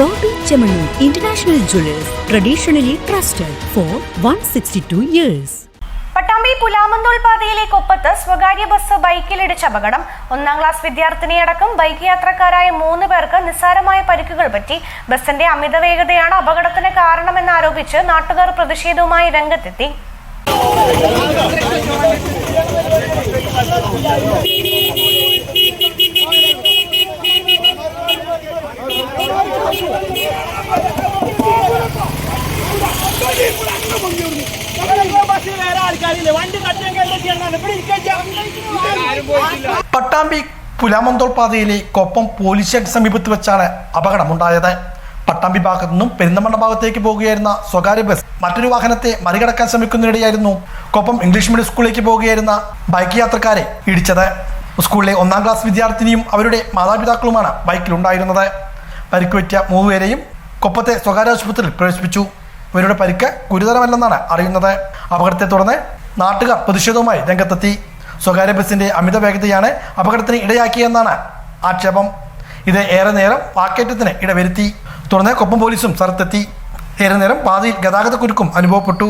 Bobby jewellers traditionally trusted for one sixty 162 years Pattambi Pulamanthole പാതയിലെ കൊപ്പത്ത് സ്വകാര്യ bus ബൈക്കിലിടിച്ച അപകടം. ഒന്നാം ക്ലാസ് വിദ്യാർത്ഥിനിയടക്കം ബൈക്ക് യാത്രക്കാരായ മൂന്ന് പേർക്ക് നിസ്സാരമായ പരിക്കുകൾ പറ്റി. ബസിന്റെ അമിത വേഗതയാണ് അപകടത്തിന് കാരണമെന്നാരോപിച്ച് നാട്ടുകാർ പ്രതിഷേധവുമായി രംഗത്തെത്തി. പട്ടാമ്പി പുലാമന്തോൾ പാതയിലെ കൊപ്പം പോലീസ് സ്റ്റേഷൻ സമീപത്ത് വെച്ചാണ് അപകടമുണ്ടായത്. പട്ടാമ്പി ഭാഗത്തു നിന്നും പെരിന്തമണ്ണ ഭാഗത്തേക്ക് പോകുകയായിരുന്ന സ്വകാര്യ ബസ് മറ്റൊരു വാഹനത്തെ മറികടക്കാൻ ശ്രമിക്കുന്നതിനിടെയായിരുന്നു കൊപ്പം ഇംഗ്ലീഷ് മീഡിയം സ്കൂളിലേക്ക് പോകുകയായിരുന്ന ബൈക്ക് യാത്രക്കാരെ ഇടിച്ചത്. സ്കൂളിലെ ഒന്നാം ക്ലാസ് വിദ്യാർത്ഥിനിയും അവരുടെ മാതാപിതാക്കളുമാണ് ബൈക്കിലുണ്ടായിരുന്നത്. പരിക്കുപറ്റിയ മൂന്നുപേരെയും കൊപ്പത്തെ സ്വകാര്യ ആശുപത്രിയിൽ പ്രവേശിപ്പിച്ചു. ഇവരുടെ പരിക്ക് ഗുരുതരമല്ലെന്നാണ് അറിയുന്നത്. അപകടത്തെ തുടർന്ന് നാട്ടുകാർ പ്രതിഷേധവുമായി രംഗത്തെത്തി. സ്വകാര്യ ബസിന്റെ അമിത വേഗതയാണ് അപകടത്തിന് ഇടയാക്കിയെന്നാണ് ആക്ഷേപം. ഇത് ഏറെ നേരം വാക്കേറ്റത്തിന് ഇടവരുത്തി. തുടർന്ന് കൊപ്പം പോലീസും സ്ഥലത്തെത്തി. ഏറെ നേരം പാതയിൽ ഗതാഗത കുരുക്കും അനുഭവപ്പെട്ടു.